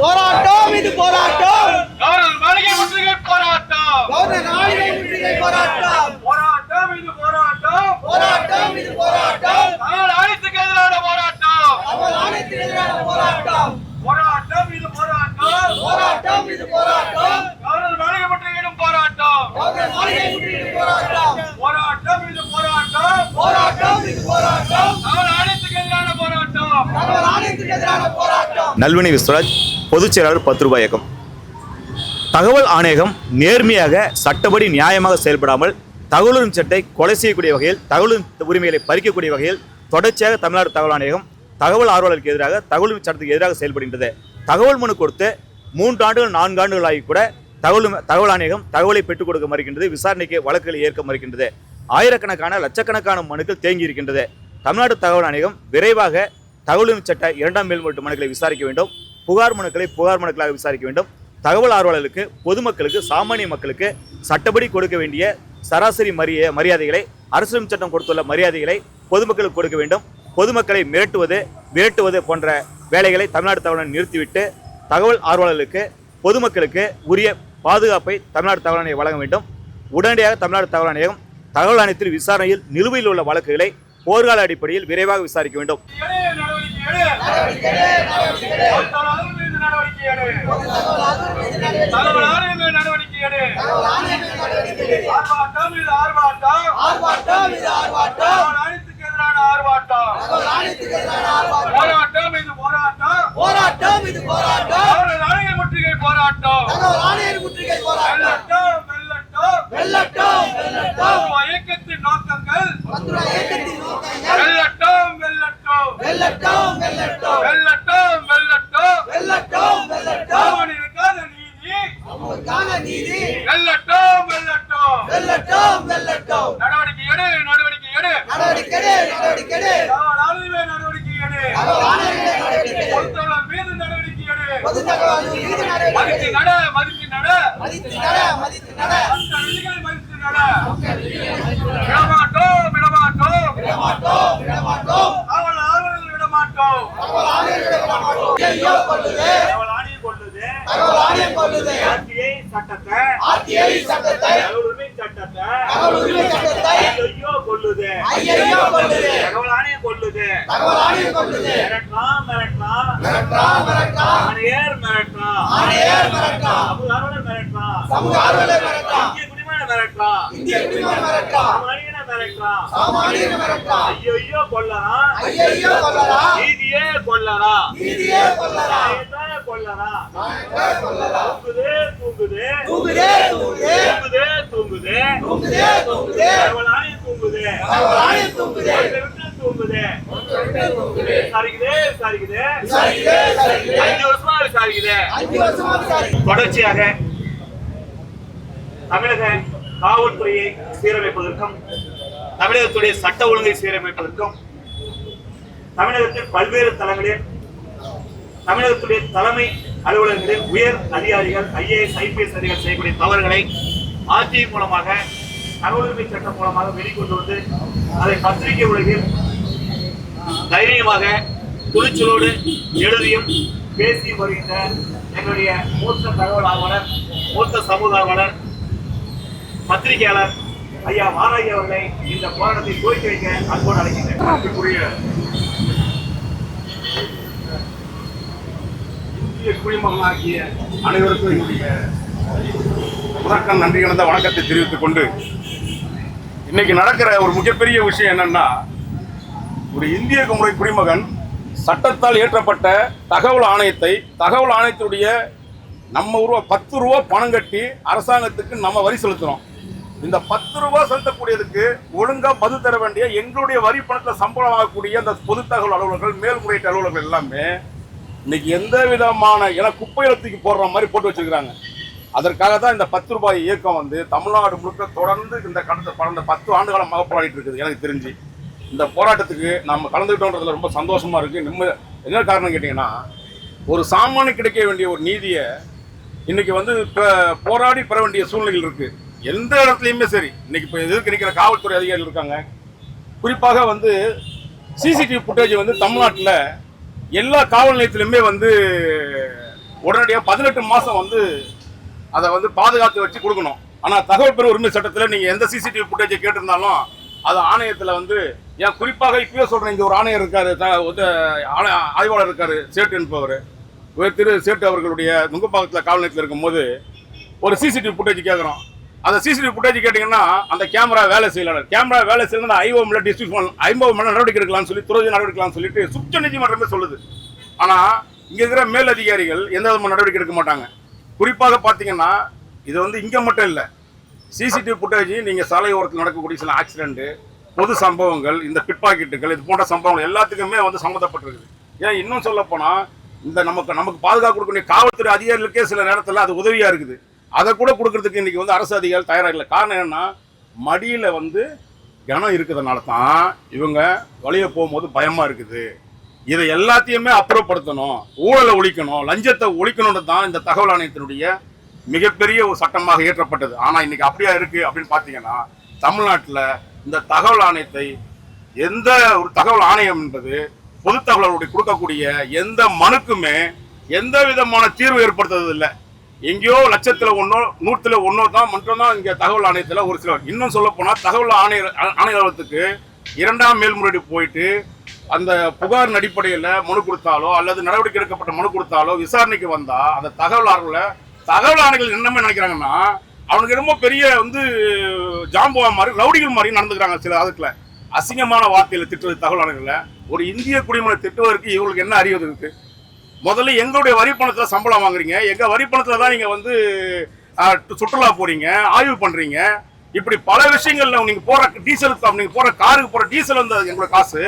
போராட்டம் இது போராட்டம். கவர்னர் மாளிகை முற்றுகை போராட்டம். கவர்னர் நாளிகை முற்றுகை போராட்டம். போராட்டம் இது போராட்டம். போராட்டம் இது போராட்டம். தகவல் அனைத்துக்கு எதிரான போராட்டம். அவள் ஆணையத்துக்கு எதிரான போராட்டம். போராட்டம் இது போராட்டம். போராட்டம் இது போராட்டம். கவர்னர் மாளிகை முற்றுகையிடும் போராட்டம். கவர்னர் நாளிகை முற்றுகை போராட்டம். போராட்டம் இது போராட்டம். போராட்டம் இது போராட்டம். தகவல் அனைத்துக்கு எதிரான போராட்டம். அவள் ஆணையத்துக்கு எதிரான போராட்டம். நல்வினை விஸ்வராஜ் பொதுச் செயலாளர் பத்து ரூபாய் இயக்கம். தகவல் ஆணையகம் நேர்மையாக சட்டப்படி நியாயமாக செயல்படாமல் தகவலின் சட்டை கொலை செய்யக்கூடிய வகையில் தகவலின் உரிமைகளை பறிக்கக்கூடிய வகையில் தொடர்ச்சியாக தமிழ்நாடு தகவல் ஆணையகம் தகவல் ஆர்வலருக்கு எதிராக தகவல் சட்டத்துக்கு எதிராக செயல்படுகின்றது. தகவல் மனு கொடுத்து மூன்று ஆண்டுகள் நான்கு ஆண்டுகள் ஆகி கூட தகவல் தகவல் ஆணையகம் தகவலை பெற்றுக் கொடுக்க மறுக்கின்றது விசாரணைக்கு வழக்குகளை ஏற்க மறுக்கின்றது. ஆயிரக்கணக்கான லட்சக்கணக்கான மனுக்கள் தேங்கி இருக்கின்றது தமிழ்நாடு தகவல் ஆணையகம் விரைவாக தகவல் சட்ட இரண்டாம் மேல்முறையீட்டு மனுக்களை விசாரிக்க வேண்டும். புகார் மனுக்களை புகார் மனுக்களாக விசாரிக்க வேண்டும். தகவல் ஆர்வலர்களுக்கு பொதுமக்களுக்கு சாமானிய மக்களுக்கு சட்டப்படி கொடுக்க வேண்டிய சராசரி மரிய மரியாதைகளை அரசியல் சட்டம் கொடுத்துள்ள மரியாதைகளை பொதுமக்களுக்கு கொடுக்க வேண்டும். பொதுமக்களை மிரட்டுவது விரட்டுவது போன்ற வேலைகளை தமிழ்நாடு தகவலன் நிறுத்திவிட்டு தகவல் ஆர்வலர்களுக்கு பொதுமக்களுக்கு உரிய பாதுகாப்பை தமிழ்நாடு தகவல் ஆணையம் வழங்க வேண்டும். உடனடியாக தமிழ்நாடு தகவல் ஆணையம் தகவல் ஆணையத்தில் விசாரணையில் நிலுவையில் உள்ள வழக்குகளை போர்கால அடிப்படையில் விரைவாக விசாரிக்க வேண்டும். ஆர்ப்பாட்டம் இது ஆர்ப்பாட்டம் ஆர்ப்பாட்டம் இது ஆர்ப்பாட்டம் நடவடிக்கை எடு நடவடிக்கை எடு. நடவடிக்கை எடு, நடவடிக்கை எடு. தகவல் நடவடிக்கை எடு நடவடிக்கை பொதுத்தகவல் மீது நடவடிக்கை எடு. பொது மீது நடவடிக்கை மதித்து நட மதித்து நட. மதித்து நட மதித்து நட. அந்த விதிகளை மதித்து நட விடமாட்டோம் விடமாட்டோம். விடமாட்டோம் விடமாட்டோம் காவல் விடமாட்டோம் தகவல் ஆணையர் விடமாட்டோம். ஐயோ கொள்ளுது காவல் ஆணையம் கொள்ளுது. தகவல் ஆணையம் கொள்ளுது ஆர்டிஐ சட்டத்தை ஆர்டிஐ சட்டத்தை தகவல் சட்டத்தை ஐயோ கொள்ளுது ஐயோ கொள்ளுது தகவலானே கொள்ளுது தகவலானே கொள்ளுது மிரட்டா மிரட்டா மிரட்டா மிரட்டா ஆணையர் மிரட்டா ஆணையர் மிரட்டா சமுதாரவளர் மிரட்டா சமுதாரவளர் மிரட்டா இந்திய குடிமகன் மிரட்டா இந்திய குடிமகன் மிரட்டா மனிதன தூங்குது. தூங்குது தூங்குதே. தூங்குதே தூங்குது. தூங்குது தூங்குதே. தூங்குதே. ஆணையம் தூங்குது. அஞ்சு வருஷமா அஞ்சு தொடர்ச்சியாக தமிழக காவல்துறையை சீரமைப்பதற்கும் தமிழகத்துடைய சட்ட ஒழுங்கை சீரமைப்பதற்கும் தமிழகத்தில் பல்வேறு தளங்களில் தமிழகத்துடைய தலைமை அலுவலகங்களில் உயர் அதிகாரிகள் ஐஏஎஸ் ஐபிஎஸ் அதிகாரிகள் செய்யக்கூடிய தவறுகளை ஆட்சி மூலமாக தகவல் சட்டம் மூலமாக வெளிக்கொண்டு வந்து அதை பத்திரிகை உலகில் தைரியமாக துணிச்சலோடு எழுதியும் பேசி வருகின்ற எங்களுடைய மூத்த தகவல் ஆர்வலர் மூத்த சமூக ஆர்வலர் பத்திரிகையாளர் ஐயா மாராயி அவர்களை இந்த போராட்டத்தை துவக்கி வைக்க அன்போடு அழைக்கின்றேன். இந்திய குடிமகனாகிய அனைவருக்கும் என்னுடைய முதற்கண் நன்றி கலந்த வணக்கத்தை தெரிவித்துக் கொண்டு இன்னைக்கு நடக்கிற ஒரு மிகப்பெரிய விஷயம் என்னன்னா ஒரு இந்திய குமுறை குடிமகன் சட்டத்தால் ஏற்றப்பட்ட தகவல் ஆணையத்தை தகவல் ஆணையத்துடைய நம்ம ரூபா பத்து ரூபா பணம் கட்டி அரசாங்கத்துக்கு நம்ம வரி செலுத்துகிறோம் இந்த பத்து ரூபா செலுத்தக்கூடியதுக்கு ஒழுங்காக பதில் தர வேண்டிய எங்களுடைய வரி பணத்தில் சம்பளம் ஆகக்கூடிய அந்த பொது தகவல் அலுவலர்கள் மேல்முறையீட்டு அலுவலர்கள் எல்லாமே இன்னைக்கு எந்த விதமான ஏன்னா குப்பையில தூக்கி போடுற மாதிரி போட்டு வச்சிருக்கிறாங்க. அதற்காக தான் இந்த பத்து ரூபாய் இயக்கம் வந்து தமிழ்நாடு முழுக்க தொடர்ந்து இந்த கடந்த கடந்த பத்து ஆண்டுகாலமாக போராடிட்டு இருக்குது எனக்கு தெரிஞ்சு. இந்த போராட்டத்துக்கு நம்ம கலந்துக்கிட்டோன்றதுல ரொம்ப சந்தோஷமா இருக்கு. நிம்மதி என்ன காரணம் கேட்டிங்கன்னா ஒரு சாமானிய கிடைக்க வேண்டிய ஒரு நீதியை இன்னைக்கு வந்து இப்போ போராடி பெற வேண்டிய சூழ்நிலைகள் இருக்கு. எந்த இடத்துலையுமே சரி இன்னைக்கு இப்போ எதிர்க்க நிற்கிற காவல்துறை அதிகாரிகள் இருக்காங்க. குறிப்பாக வந்து சிசிடிவி ஃபுட்டேஜ் வந்து தமிழ்நாட்டில் எல்லா காவல் நிலையத்திலுமே வந்து உடனடியாக பதினெட்டு மாதம் வந்து அதை வந்து பாதுகாத்து வச்சு கொடுக்கணும். ஆனால் தகவல் பெறும் உரிமை சட்டத்தில் நீங்கள் எந்த சிசிடிவி ஃபுட்டேஜை கேட்டிருந்தாலும் அது ஆணையத்தில் வந்து ஏன் குறிப்பாக இப்பயே சொல்கிறேன் இங்கே ஒரு ஆணையர் இருக்கார் த- ஆய்வாளர் இருக்கார் சேட்டு என்பவர். திரு சேட்டு அவர்களுடைய நுங்கப்பாக்கத்தில் காவல் நிலையத்தில் இருக்கும்போது ஒரு சிசிடிவி ஃபுட்டேஜ் கேட்குறோம் அந்த சிசிடிவி ஃபுட்டேஜ் கேட்டிங்கன்னா அந்த கேமரா வேலை செய்யல. கேமரா வேலை செய்யணும் ஐஓஎம்ல டிஸ்ட்ரிக் பண்ண ஐம்பது மணி நடவடிக்கை எடுக்கலாம்னு சொல்லி துறை நடவடிக்கலாம்னு சொல்லிட்டு சுற்ற நீதிமன்றமே சொல்லுது. ஆனால் இங்கே இருக்கிற மேல் அதிகாரிகள் எந்த விதமான நடவடிக்கை எடுக்க மாட்டாங்க. குறிப்பாக பார்த்தீங்கன்னா இது வந்து இங்கே மட்டும் இல்லை. சிசிடிவி ஃபுட்டேஜ் நீங்கள் சாலை ஓரத்தில் நடக்கக்கூடிய சில ஆக்சிடென்ட்டு பொது சம்பவங்கள் இந்த பிட்பாக்கெட்டுகள் இது போன்ற சம்பவங்கள் எல்லாத்துக்குமே வந்து சம்மந்தப்பட்டிருக்குது ஏன் இன்னும் சொல்லப்போனால் இந்த நமக்கு நமக்கு பாதுகாப்பு கொடுக்கக்கூடிய காவல்துறை அதிகாரிகளுக்கே சில நேரத்தில் அது உதவியாக இருக்குது. அதை கூட கொடுக்கறதுக்கு இன்றைக்கி வந்து அரசு அதிகாரிகள் தயாராக இல்லை. காரணம் என்னன்னா மடியில் வந்து கனம் இருக்கிறதுனால தான் இவங்க வழியை போகும்போது பயமாக இருக்குது. இதை எல்லாத்தையுமே அப்புறப்படுத்தணும் ஊழலை ஒழிக்கணும் லஞ்சத்தை ஒழிக்கணும்னு தான் இந்த தகவல் ஆணையத்தினுடைய மிகப்பெரிய ஒரு சட்டமாக இயற்றப்பட்டது. ஆனால் இன்னைக்கு அப்படியா இருக்குது அப்படின்னு பார்த்தீங்கன்னா தமிழ்நாட்டில் இந்த தகவல் ஆணையத்தை எந்த ஒரு தகவல் ஆணையம் என்பது பொது தகவலுடைய கொடுக்கக்கூடிய எந்த மனுக்குமே எந்த விதமான தீர்வு ஏற்படுத்துறது இல்லை. எங்கேயோ லட்சத்தில் ஒன்றோ நூற்றுல ஒன்றோ தான் மட்டும் தான் இங்கே தகவல் ஆணையத்தில் ஒரு சிலர். இன்னும் சொல்ல போனால் தகவல் ஆணைய ஆணையத்துக்கு இரண்டாம் மேல்முறையீடு போயிட்டு அந்த புகாரின் அடிப்படையில் மனு கொடுத்தாலோ அல்லது நடவடிக்கை எடுக்கப்பட்ட மனு கொடுத்தாலோ விசாரணைக்கு வந்தால் அந்த தகவல் ஆர்வல தகவல் ஆணைகள் என்னமே நினைக்கிறாங்கன்னா அவனுக்கு ரொம்ப பெரிய வந்து ஜாம்புவா மாதிரி ரவுடிகள் மாதிரி நடந்துக்கிறாங்க சில அதுக்குள்ள அசிங்கமான வார்த்தையில் திட்டுவது தகவல் ஆணைகளில் ஒரு இந்திய குடிமலை திட்டுவதற்கு இவங்களுக்கு என்ன அறிவது இருக்குது முதல்ல எங்களுடைய வரி பணத்துல சம்பளம் வாங்குறீங்க. எங்க வரி பணத்துல தான் நீங்க வந்து சுற்றுலா போறீங்க ஆய்வு பண்றீங்க. இப்படி பல விஷயங்கள்ல நீங்க போற டீசலுக்கு நீங்க போற காருக்கு போற டீசல் வந்து எங்களோட காசு.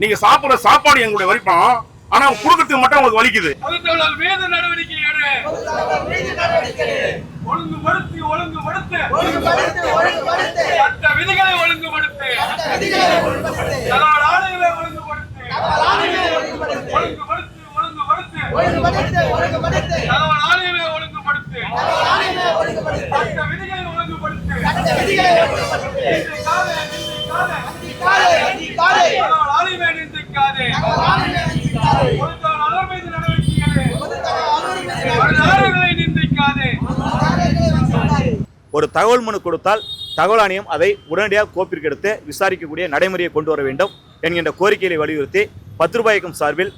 நீங்க சாப்பிடுற சாப்பாடு எங்களுடைய வரி பணம். ஆனா கொடுக்கறதுக்கு மட்டும் உங்களுக்கு வலிக்குது. ஒழுங்குபடுத்தி ஒழுங்குபடுத்து ஒழுங்குபடுத்து, ஒழுங்குபடுத்து. சட்ட விதிகளை ஒழுங்குபடுத்து விதிகளை ஒழுங்குபடுத்து. தகவல் ஆணைகளை ஒழுங்குபடுத்து ஒரு தகவல் மனு கொடுத்தால் தகவல் ஆணையம் அதை உடனடியாக கோப்பிற்கு எடுத்து விசாரிக்கக்கூடிய நடைமுறையை கொண்டு வர வேண்டும் என்கின்ற கோரிக்கையை வலியுறுத்தி பத்து ரூபாய் இயக்கம் சார்பில்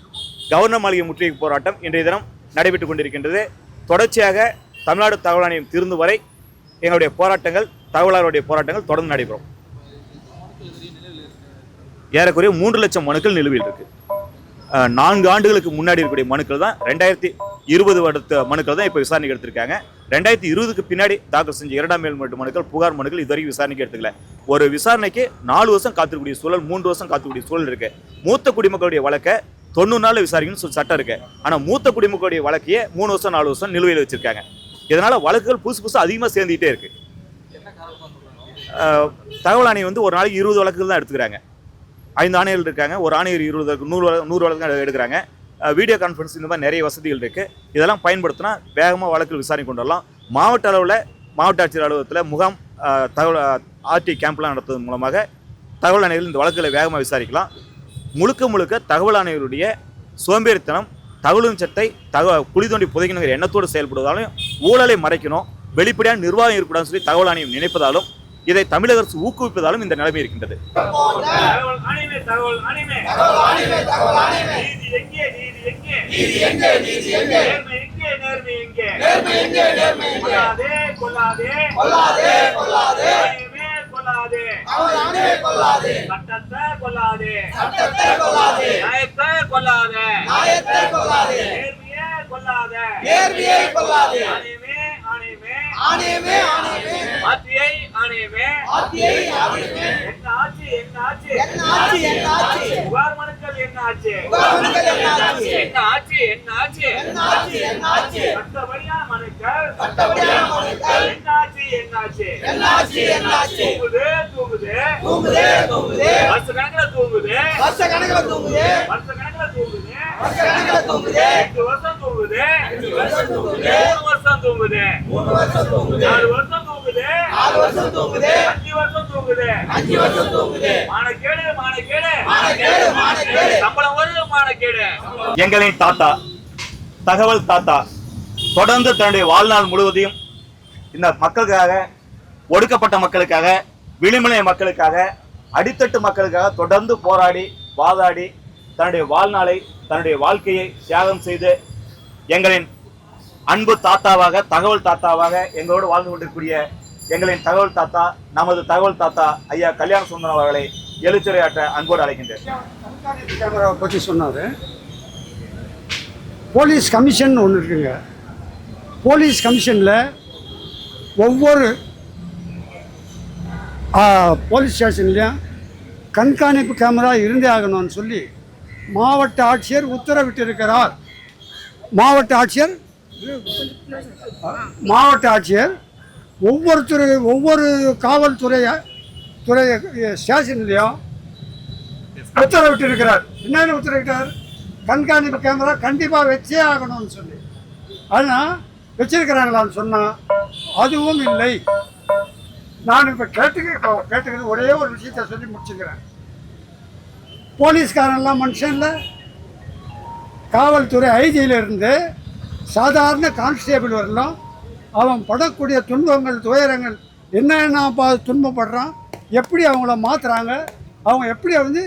கவர்னர் மாளிகை முற்றுகை போராட்டம் இன்றைய தினம் நடைபெற்றுக் கொண்டிருக்கின்றது. தொடர்ச்சியாக தமிழ்நாடு தகவல் ஆணையம் திருந்து வரை எங்களுடைய போராட்டங்கள் தகவலாளருடைய போராட்டங்கள் தொடர்ந்து நடைபெறும். ஏறக்குறைய மூன்று லட்சம் மனுக்கள் நிலுவையில் இருக்கு. நான்கு ஆண்டுகளுக்கு முன்னாடி இருக்கக்கூடிய மனுக்கள் தான் ரெண்டாயிரத்தி இருபது வருட மனுக்கள் தான் இப்போ விசாரணைக்கு எடுத்திருக்காங்க. ரெண்டாயிரத்தி இருபதுக்கு பின்னாடி தாக்கல் செஞ்ச இரண்டாம் மேல்முறையீட்டு மனுக்கள் புகார் மனுக்கள் இதுவரைக்கும் விசாரணைக்கு எடுத்துக்கல. ஒரு விசாரணைக்கு நாலு வருஷம் காத்திருக்கக்கூடிய சூழல் மூன்று வருஷம் காத்திருக்கக்கூடிய சூழல் இருக்கு. மூத்த குடிமக்களுடைய வழக்கை தொண்ணூறு நாள் விசாரிக்கணும்னு சொல்லி சட்டம் இருக்கு. ஆனால் மூத்த குடிமக்களுடைய வழக்கையே மூணு வருஷம் நாலு வருஷம் நிலுவையில் வச்சிருக்காங்க. இதனால் வழக்குகள் புதுசு புதுசாக அதிகமாக சேர்ந்துகிட்டே இருக்கு. தகவல் ஆணையம் வந்து ஒரு நாளைக்கு இருபது வழக்குகள் தான் எடுத்துக்கிறாங்க. ஐந்து ஆணையர்கள் இருக்காங்க ஒரு ஆணையர் இருபது நூறு நூறு வழக்கு தான் எடுக்கிறாங்க. வீடியோ கான்ஃபரன்ஸ் இந்த மாதிரி நிறைய வசதிகள் இருக்கு. இதெல்லாம் பயன்படுத்தினா வேகமாக வழக்கில் விசாரணை கொண்டு வரலாம். மாவட்ட அளவில் மாவட்ட ஆட்சியர் அலுவலகத்தில் முகாம் தகவல் ஆர்டி கேம்ப்லாம் நடத்துவதன் மூலமாக தகவல் ஆணையர்கள் இந்த வழக்குகளை வேகமாக விசாரிக்கலாம். முழுக்க முழுக்க தகவல் ஆணையருடைய சோம்பேறித்தனம் தகவலும் சட்டை தக குழி தோண்டி புதைக்கணுங்கிற எண்ணத்தோடு செயல்படுவதாலும் ஊழலை மறைக்கணும் வெளிப்படையான நிர்வாகம் இருக்கக்கூடாதுன்னு சொல்லி தகவல் ஆணையம் நினைப்பதாலும் இதை தமிழக அரசு ஊக்குவிப்பதாலும் இந்த நிலைமை இருக்கின்றது. கொள்ளாதே கொள்ளாதே கொள்ளாதே கொல்லாதே கொல்லாதே கொல்லாதே. சட்டத்தை கொல்லாதே சட்டத்தை கொல்லாதே. நியாயத்தை கொல்லாதே நியாயத்தை கொல்லாதே. நேர்மையே கொல்லாதே நேர்மையை கொல்லாதே. ஆணையமே ஆணையமே ஆணையமே, ஆணையமே. ஆட்சியை ஆணையமே ஆட்சியை ஆணையமே. என்ன ஆட்சி என்ன ஆட்சி என்ன ஆட்சி, என்ன? புகார் மனுக்கள் என்ன புகார் மனுக்கள் என்ன ஆட்சி? என்ன ஆட்சி என்ன ஆட்சி என்ன ஆட்சி, என்ன மனுக்கள் மனுக்கள். ஆட்சி என்ன ஆட்சி என்ன ஆட்சி, என்ன ஆட்சி? தூங்குது தூங்குது தூங்குதே, தூங்குதே. வருஷ கணக்குல தூங்குது வருஷ கணக்குல தூங்குதே. வருஷ கணக்குல தூங்குது வருஷ கணக்குல தூங்குதே. எட்டு வருஷம் தூங்குது ரெண்டு வருஷம் தூங்குதே. மூணு வருஷம் தூங்குது மூணு வருஷம் தூங்குதே. நாலு வருஷம் தூங்குது நாலு வருஷம் தூங்குதே. அஞ்சு வருஷம் தூங்குது அஞ்சு வருஷம் தூங்குதே. மானக்கேடு மானக்கேடு மானக்கேடு, மானக்கேடு. சம்பளம் ஒரு மானக்கேடு எங்களின் தாத்தா தகவல் தாத்தா தொடர்ந்து தன்னுடைய வாழ்நாள் முழுவதையும் இந்த மக்களுக்காக ஒடுக்கப்பட்ட மக்களுக்காக விளிம்புநிலை மக்களுக்காக அடித்தட்டு மக்களுக்காக தொடர்ந்து போராடி வாதாடி தன்னுடைய வாழ்நாளை தன்னுடைய வாழ்க்கையை தியாகம் செய்து எங்களின் அன்பு தாத்தாவாக தகவல் தாத்தாவாக எங்களோடு வாழ்ந்து கொண்டிருக்கூடிய எங்களின் தகவல் தாத்தா நமது தகவல் தாத்தா ஐயா கல்யாண சுந்தரம் அவர்களை எழுத்துரையாற்ற அன்போடு அழைக்கின்றேன். பற்றி சொன்னார். போலீஸ் கமிஷன் ஒன்று இருக்குங்க. போலீஸ் கமிஷனில் ஒவ்வொரு போலீஸ் ஸ்டேஷன்லேயும் கண்காணிப்பு கேமரா இருந்தே ஆகணும்னு சொல்லி மாவட்ட ஆட்சியர் உத்தரவிட்டிருக்கிறார். மாவட்ட ஆட்சியர்? மாவட்ட ஆட்சியர் ஒவ்வொருத்தர் ஒவ்வொரு காவல்துறை துறை ஸ்டேஷன்லேயும் உத்தரவிட்டு இருக்கிறார் என்னென்ன உத்தரவிட்டார்? கண்காணிப்பு கேமரா கண்டிப்பாக வச்சே ஆகணும்னு சொல்லி. ஆனால் வச்சிருக்கிறாங்களான்னு சொன்னால் அதுவும் இல்லை. நான் இப்போ கேட்டுக்க கேட்டுக்கிறது ஒரே ஒரு விஷயத்த சொல்லி முடிச்சுக்கிறேன். போலீஸ்காரன்லாம் மனுஷனில் காவல்துறை ஐஜியிலிருந்து சாதாரண கான்ஸ்டேபிள் வரலாம். அவன் படக்கூடிய துன்பங்கள் துயரங்கள் என்னென்ன பா துன்பப்படுறான் எப்படி அவங்கள மாற்றுறாங்க அவங்க எப்படி வந்து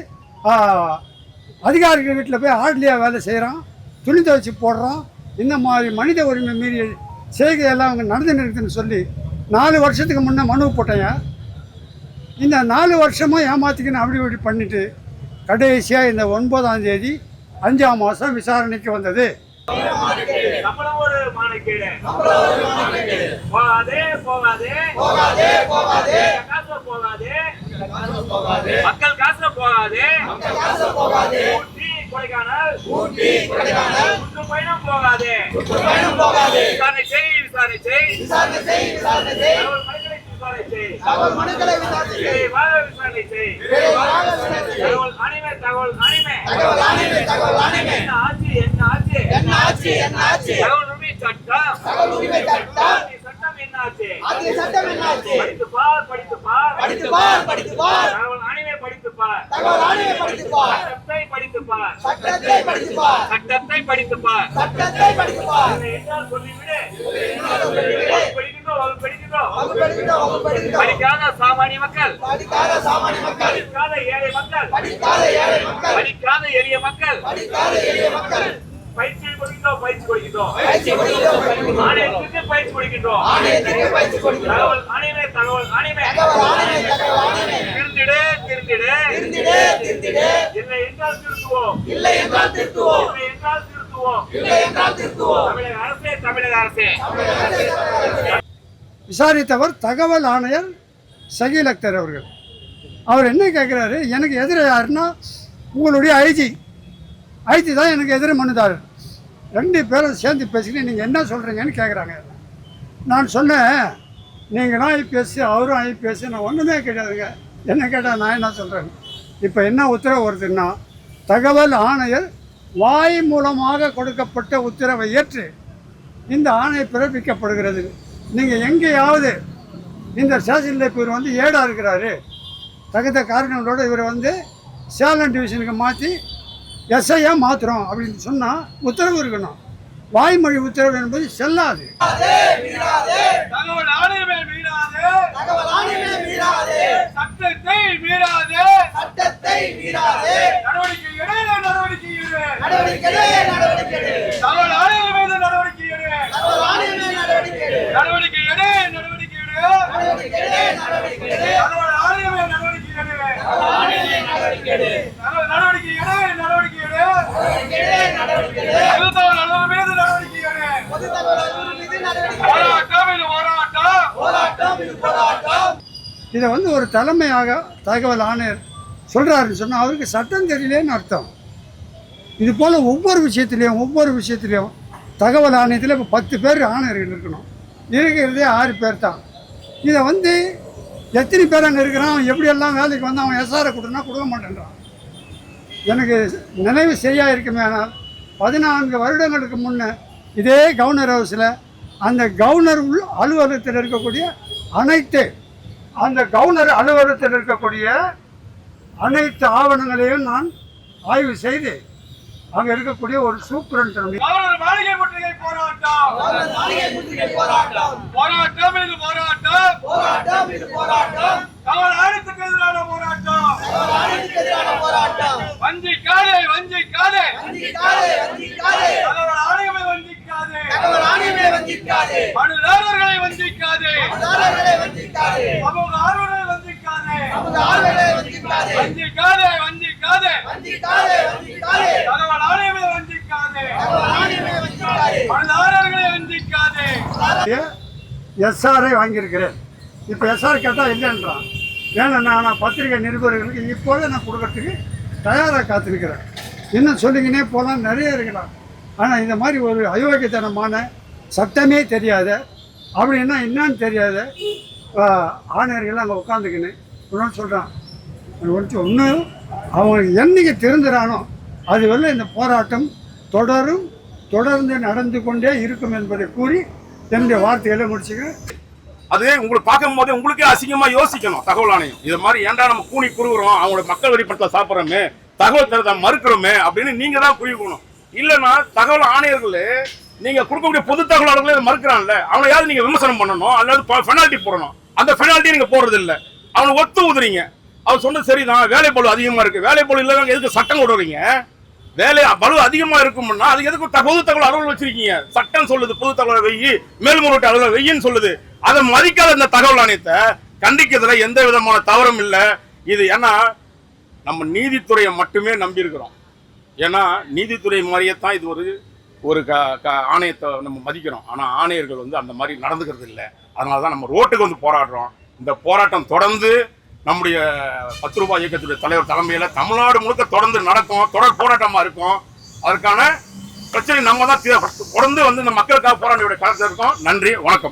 அதிகாரிகள் வீட்டில் போய் ஆட்லியாக வேலை செய்கிறான் துணி துவைச்சி போடுறான் இந்த மாதிரி மனித உரிமை மீறி செய்கையெல்லாம் அவங்க நடந்து நிறுத்துன்னு சொல்லி நாலு வருஷத்துக்கு முன்னே மனு போட்டேன். இந்த நாலு வருஷமும் ஏமாற்றிக்கின்னு அப்படி இப்படி பண்ணிட்டு கடைசியாக இந்த ஒன்பதாம் தேதி அஞ்சாம் மாதம் விசாரணைக்கு வந்தது. போகாதே போகாதே போகாதே. போகாதே போகாதே போகாதே மக்கள் காசுல போகாதே. போகாதே கொடைக்கானல் பயணம் போகாதே போகாதே விசாரணை செய் விசாரணை செய். விசாரணை செய் விசாரணை செய். தகவல் மனிதனை விசாரணை செய். தகவல் மனுக்களை விசாரணை செய். விரைவாக விசாரணை செய். விரைவாக விசாரணை செய். தகவல் அணிமே தகவல் அணிமே தகவல் ஆணையமே தகவல் ஆணையமே. என்ன ஆச்சு என்ன ஆச்சு? என்ன ஆச்சு என்ன ஆச்சு? தகவல் உரிமை சட்டம். தகவல் உரிமை சட்டம். ஆட்சி சட்டம் என்ன ஆச்சு? சட்டம் என்ன ஆச்சு? படித்து பார் படித்து பார். படித்து பார் படித்து பார். தகவல் அணிமே படித்து பார். தகவல் ஆணையை படித்து பார். சட்டத்தை படித்து பார். சட்டத்தை படித்து பார். சட்டத்தை படித்து பார். சட்டத்தை படித்து பார். இதை என்றால் படிக்காத சாமானிய மக்கள். படிக்காத சாமானிய மக்கள் படிக்காத ஏழை மக்கள். படிக்காத ஏழை மக்கள் படிக்காத எளிய மக்கள். படிக்காத எளிய மக்கள் பயிற்சி கொடுக்கின்றோம் பயிற்சி கொடுக்கின்றோம். பயிற்சி கொடுக்கிறோம் பயிற்சி கொடுக்கின்றோம். ஆணையத்திற்கு பயிற்சி தகவல் அணிமே தகவல் அணிமே தகவல் தகவல் திருந்திடு திருந்திடு. திருந்திடு திருந்திடு இல்லை என்றால் திருத்துவோம். இல்லை என்றால் திருத்துவோம். இல்லை என்றால் விசாரித்தவர் தகவல் ஆணையர் சகீல் அக்தர் அவர்கள். அவர் என்ன கேட்குறாரு எனக்கு எதிர யாருன்னா உங்களுடைய ஐஜி ஐஜி தான் எனக்கு எதிர மனுதாரர். ரெண்டு பேரும் சேர்ந்து பேசிக்கிட்டு நீங்கள் என்ன சொல்கிறீங்கன்னு கேட்குறாங்க நான் சொன்னேன் நீங்களும் ஐபிஎஸ் அவரும் ஐபிஎஸ் நான் ஒன்றுமே கிடையாதுங்க. என்ன கேட்டால் நான் என்ன சொல்கிறேன் இப்போ என்ன உத்தரவு வருதுன்னா தகவல் ஆணையர் வாய் மூலமாக கொடுக்கப்பட்ட உத்தரவை ஏற்று இந்த ஆணை பிறப்பிக்கப்படுகிறது. நீங்கள் எங்கேயாவது இந்த ஸ்டேஷனில் இப்போ இவர் வந்து ஏடா இருக்கிறாரு. தகுந்த காரணங்களோட இவர் வந்து சேலம் டிவிஷனுக்கு மாற்றி எஸ்ஐயா மாற்றுறோம் அப்படின்னு சொன்னால் உத்தரவு இருக்கணும். வாய்மொழி உத்தரவு என்பது செல்லாது தகவல் ஆணையமே மீறாதே தகவல் ஆணையமே மீறாதே சட்டத்தை மீறாதே சட்டத்தை மீறாதே நடவடிக்கை எடு நடவடிக்கை எடு நடவடிக்கை நடவடிக்கை எடு. தகவல் ஆணையம் மீது நடவடிக்கை எடு தகவல் ஆணையமே நடவடிக்கை எடு. நடவடிக்கை எடு நடவடிக்கை எடு நடவடிக்கை எடு, நடவடிக்கை எடு. தகவல் ஆணையமே நடவடிக்கை எடு தகவல் ஆணையமே நடவடிக்கை எடு. தகவல் நடவடிக்கை எடு நடவடிக்கை எடு நடவடிக்கை எடு, நடவடிக்கை எடு. பொது தகவல் அலுவலர் மீது நடவடிக்கை எடு பொது தகவல் அலுவலர் மீது நடவடிக்கை எடு. போராட்டம் இது போராட்டம் போராட்டம் இது போராட்டம் இதை வந்து ஒரு தலைமையாக தகவல் ஆணையர் சொல்கிறாருன்னு சொன்னால் அவருக்கு சட்டம் தெரியலேன்னு அர்த்தம். இது போல் ஒவ்வொரு விஷயத்துலேயும் ஒவ்வொரு விஷயத்துலேயும் தகவல் ஆணையத்தில் இப்போ பத்து பேர் ஆணையர்கள் இருக்கணும். இருக்கிறதே ஆறு பேர் தான். இதை வந்து எத்தனை பேர் அங்கே இருக்கிறான் அவன் எப்படியெல்லாம் வேலைக்கு வந்து அவன் எஸ்ஆரை கொடுனா கொடுக்க மாட்டேன்றான். எனக்கு நினைவு சரியா இருக்குமே ஆனால் பதினான்கு வருடங்களுக்கு முன்னே இதே கவர்னர் ஹவுஸில் அந்த கவர்னர் உள் அலுவலகத்தில் இருக்கக்கூடிய அனைத்து அந்த கவர்னர் அலுவலகத்தில் இருக்கக்கூடிய அனைத்து ஆவணங்களையும் நான் ஆய்வு செய்து அங்கே இருக்கக்கூடிய ஒரு சூப்பரண்ட் கவர்னர் மாளிகை முற்றுகை போராட்டம். போராட்டம் மாளிகை முற்றுகை போராட்டம். போராட்டம் இது போராட்டம். போராட்டம் இது போராட்டம். ஆணையத்துக்கு எதிரான போராட்டம். எதிரான போராட்டம். வஞ்சிக்காதே வஞ்சிக்காதே. வஞ்சிக்காதே வஞ்சிக்காதே. தகவல் ஆணையமே வஞ்சிக்காதே. தகவல் ஆணையமே வஞ்சிக்காதே மனுதாரர்களை வஞ்சிக்காதே மதாரர்களை வஞ்சிக்காதே சமூக ஆர்வலர்களை வஞ்சிக்காதே நமது ஆளுகளை வஞ்சிக்காதே வஞ்சிக்காதே வஞ்சிக்காதே வஞ்சிக்காதே வஞ்சிக்காதே தகவல் ஆணையமே வஞ்சிக்காதே தகவல் ஆணையமே வஞ்சிக்காதே மனுதாரர்களை வஞ்சிக்காதே எஸ்ஆரை வாங்கியிருக்கிறேன். இப்போ எஸ்ஆர் கேட்டால் இல்லைன்றான் வேணும்னா நான் பத்திரிகை நிருபர்களுக்கு இப்போவே நான் கொடுக்கறதுக்கு தயாராக காத்திருக்கிறேன். இன்னும் சொல்லிக்கினே போகலாம் நிறைய இருக்கலாம். ஆனால் இந்த மாதிரி ஒரு அயோக்கியத்தனமான சட்டமே தெரியாத அப்படின்னா என்னன்னு தெரியாத ஆஹ், ஆணையர்கள் அங்கே உட்காந்துக்கின்னு சொல்கிறான் ஒன்று ஒன்று அவன் என்னைக்கு திருந்துறானோ அது வரல இந்த போராட்டம் தொடரும் தொடர்ந்து நடந்து கொண்டே இருக்கும் என்பதை கூறி என்னுடைய வார்த்தைகளை முடிச்சுக்கிறேன் அதே உங்களுக்கு பார்க்கும் போதே உங்களுக்கே அசிங்கமா யோசிக்கணும் தகவல் ஆணையம். இது மாதிரி ஏன்டா நம்ம கூனி குறுகுறோம் அவங்களோட மக்கள் வரிப்படத்தில் சாப்பிட்றோமே தகவல் தரத்தை மறுக்கிறோமே அப்படின்னு நீங்க தான் புரியணும் இல்லைன்னா தகவல் ஆணையர்கள் நீங்க கொடுக்கக்கூடிய பொது தகவலாளர்களை மறுக்கிறான்ல மறுக்கிறான்ல யாரும் நீங்க விமர்சனம் பண்ணணும்? அல்லது பெனால்ட்டி போடணும். அந்த பெனால்ட்டி நீங்க போடுறது இல்லை. அவனை ஒத்து ஊதுறீங்க. அவர் சொன்னது சரிதான். வேலை பளு அதிகமா இருக்கு. வேலை பளு இல்லாதவங்க எதுக்கு சட்டம் கொடுறீங்க வேலை பளு அதிகமா இருக்கும்னா அது எதுக்கு பொது தகவல் அலுவல் வச்சிருக்கீங்க? சட்டம் சொல்லுது பொது தகவல் வெய்யி மேல்முறையீட்டு அலுவலர் வெய்யின்னு சொல்லுது. அதை மதிக்காத இந்த தகவல் ஆணையத்தை கண்டிக்கிறதுல எந்த விதமான தவறும் இல்லை. இது ஏன்னா நம்ம நீதித்துறையை மட்டுமே நம்பி இருக்கிறோம். ஏன்னா நீதித்துறை மாதிரியே தான் இது ஒரு ஒரு க க ஆணையத்தை நம்ம மதிக்கிறோம். ஆனால் ஆணையர்கள் வந்து அந்த மாதிரி நடந்துக்கிறது இல்லை. அதனால தான் நம்ம ரோட்டுக்கு வந்து போராடுறோம். இந்த போராட்டம் தொடர்ந்து நம்முடைய பத்து ரூபாய் இயக்கத்துடைய தலைவர் தலைமையில் தமிழ்நாடு முழுக்க தொடர்ந்து நடக்கும். தொடர் போராட்டமாக இருக்கும். அதற்கான பிரச்சனை நம்ம தான் தொடர்ந்து வந்து இந்த மக்களுக்காக போராட வேண்டிய களத்தில் இருக்கோம். நன்றி வணக்கம்.